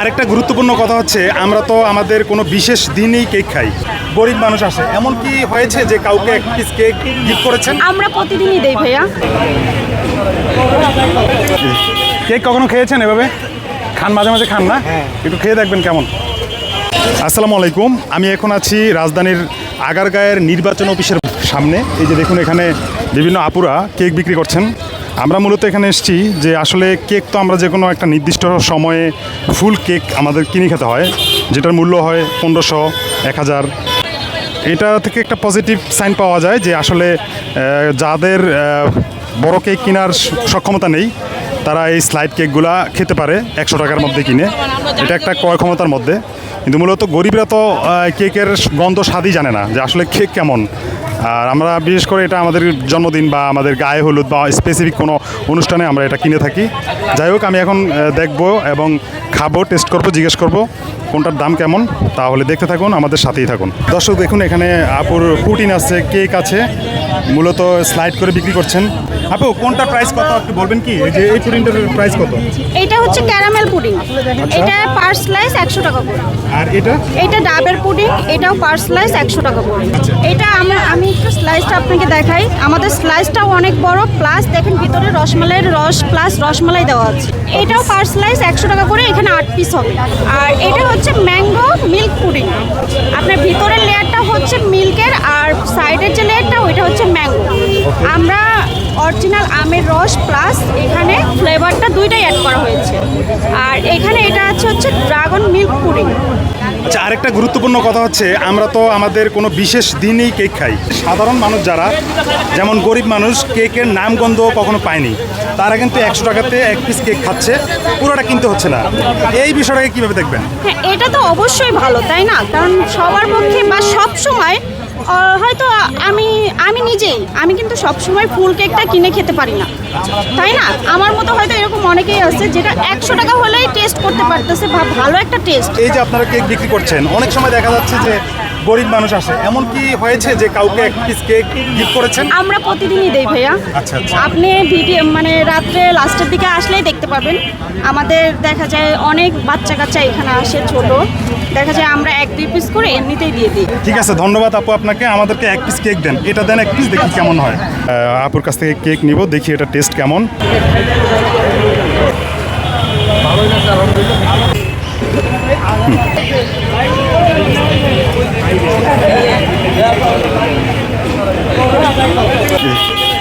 আরেকটা গুরুত্বপূর্ণ কথা হচ্ছে আমরা তো আমাদের কোনো বিশেষ দিনেই কেক খাই। গরিব মানুষ আসে। এমন কি হয়েছে যে কাউকে এক পিস কেক গিফট করেছেন? আমরা প্রতিদিনই দেই ভাইয়া। কেক কখনো খেয়েছেন এভাবে? খান মাঝে মাঝে খান না? একটু খেয়ে দেখবেন কেমন। আসসালামু আলাইকুম। আমি এখন আছি রাজধানীর আগারগাঁয়ের নির্বাচন অফিসের সামনে। এই যে দেখুন এখানে বিভিন্ন আপুরা কেক বিক্রি করছেন। আমরা মূলত এখানে এসেছি যে আসলে কেক তো আমরা যে কোনো একটা নির্দিষ্ট সময়ে ফুল কেক আমাদের কিনে খেতে হয়, যেটার মূল্য হয় পনেরোশো, এক হাজার। এটা থেকে একটা পজিটিভ সাইন পাওয়া যায় যে আসলে যাদের বড় কেক কেনার সক্ষমতা নেই, তারা এই স্লাইড কেকগুলা খেতে পারে একশো টাকার মধ্যে কিনে। এটা একটা ক্রয় ক্ষমতার মধ্যে। কিন্তু মূলত গরিবরা তো কেকের গন্ধ স্বাদই জানে না যে আসলে কেক কেমন। আর আমরা বিশেষ করে এটা আমাদের জন্মদিন বা আমাদের গায়ে হলুদ বা স্পেসিফিক কোনো অনুষ্ঠানে আমরা এটা কিনে থাকি। যাই হোক আমি এখন দেখব এবং খাব টেস্ট করব জিজ্ঞেস করব কোনটার দাম কেমন। তাহলে দেখতে থাকুন আমাদের সাথেই থাকুন। দর্শক দেখুন এখানে আপুর পুটিন আছে কেক আছে। মূলত স্লাইড করে বিক্রি করছেন। আপু কোনটা প্রাইস কত? একটু বলবেন কি? এই যে এই পুডিংটার প্রাইস কত? এটা হচ্ছে ক্যারামেল পুডিং আচ্ছা। এটা পার স্লাইস একশো টাকা করে। আর এটা? এটা ডাবের পুডিং, এটাও পার স্লাইস একশো টাকা করে। এটা আমরা, আমি একটু স্লাইসটা আপনাকে দেখাই। আমাদের স্লাইসটাও অনেক বড় প্লাস দেখেন ভিতরে রসমালাইয়ের রস প্লাস রসমালাই দেওয়া আছে। এটাও পার স্লাইস একশো টাকা করে, এখানে আট পিস হবে। আর এটা হচ্ছে ম্যাঙ্গো মিল্ক পুডিং আপনার ভিতরের লেয়ারটা হচ্ছে মিল্কের আর আমরা অরিজিনাল আমের রস প্লাস এখানে ফ্লেভারটা দুইটাই অ্যাড করা হয়েছে। আর এখানে এটা আছে হচ্ছে ড্রাগন মিল্ক পুডিং আচ্ছা আরেকটা গুরুত্বপূর্ণ কথা হচ্ছে আমরা তো আমাদের কোনো বিশেষ দিনেই কেক খাই। সাধারণ মানুষ যারা যেমন গরিব মানুষ কেকের নাম গন্ধ কখনো পায়নি তারা কিন্তু একশো টাকাতে এক পিস কেক খাচ্ছে পুরোটা কিনতে হচ্ছে না। এই বিষয়টাকে কীভাবে দেখবেন? হ্যাঁ এটা তো অবশ্যই ভালো তাই না? কারণ সবার পক্ষে বা সব সময় হয়তো আমি আমি নিজেই আমি কিন্তু সব সময় ফুল কেকটা কিনে খেতে পারি না। তাই না? আমার মতো হয়তো এরকম অনেকেই আছে যেটা একশো টাকা হলেই টেস্ট করতে পারতেছে বা ভালো একটা টেস্ট এই যে আপনারা কেক বিক্রি করছেন অনেক সময় দেখা যাচ্ছে যে গরিব মানুষ আসে। এমন কি হয়েছে যে কাউকে এক পিস কেক গিফট করেছেন? আমরা প্রতিদিনই দেই ভাইয়া। আচ্ছা, আচ্ছা। আপনি ভিডিও মানে রাত্রে লাস্টের দিকে আসলেই দেখতে পাবেন। আমাদের দেখা যায় অনেক বাচ্চা কাচ্চা এখানে আসে ছোট। দেখা যায় আমরা এক দুই পিস করে এমনিতেই দিয়ে দিই। ঠিক আছে ধন্যবাদ আপু আপনাকে। আমাদেরকে এক পিস কেক দেন। এটা দেন এক পিস দেখি কেমন হয়। আপুর কাছ থেকে কেক নিব দেখি এটা টেস্ট কেমন।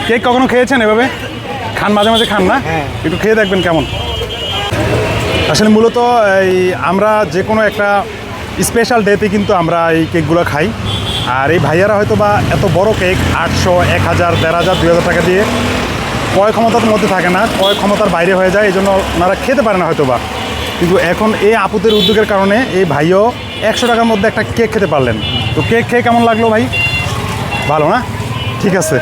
কেক কখনো খেয়েছেন এভাবে? খান মাঝে মাঝে খান না? একটু খেয়ে দেখবেন কেমন। আসলে মূলত এই আমরা যে কোনো একটা স্পেশাল ডেতে কিন্তু আমরা এই কেকগুলো খাই। আর এই ভাইয়ারা হয়তো বা এত বড় কেক, আটশো, এক হাজার, দেড় হাজার, দুই হাজার টাকা দিয়ে ক্রয় ক্ষমতার মধ্যে থাকে না, ক্রয় ক্ষমতার বাইরে হয়ে যায় এই জন্য ওনারা খেতে পারে না হয়তো বা কিন্তু এখন এই আপুদের উদ্যোগের কারণে এই ভাইও একশো টাকার মধ্যে একটা কেক খেতে পারলেন। তো কেক খেয়ে কেমন লাগল ভাই? ভালো না? ঠিক আছে।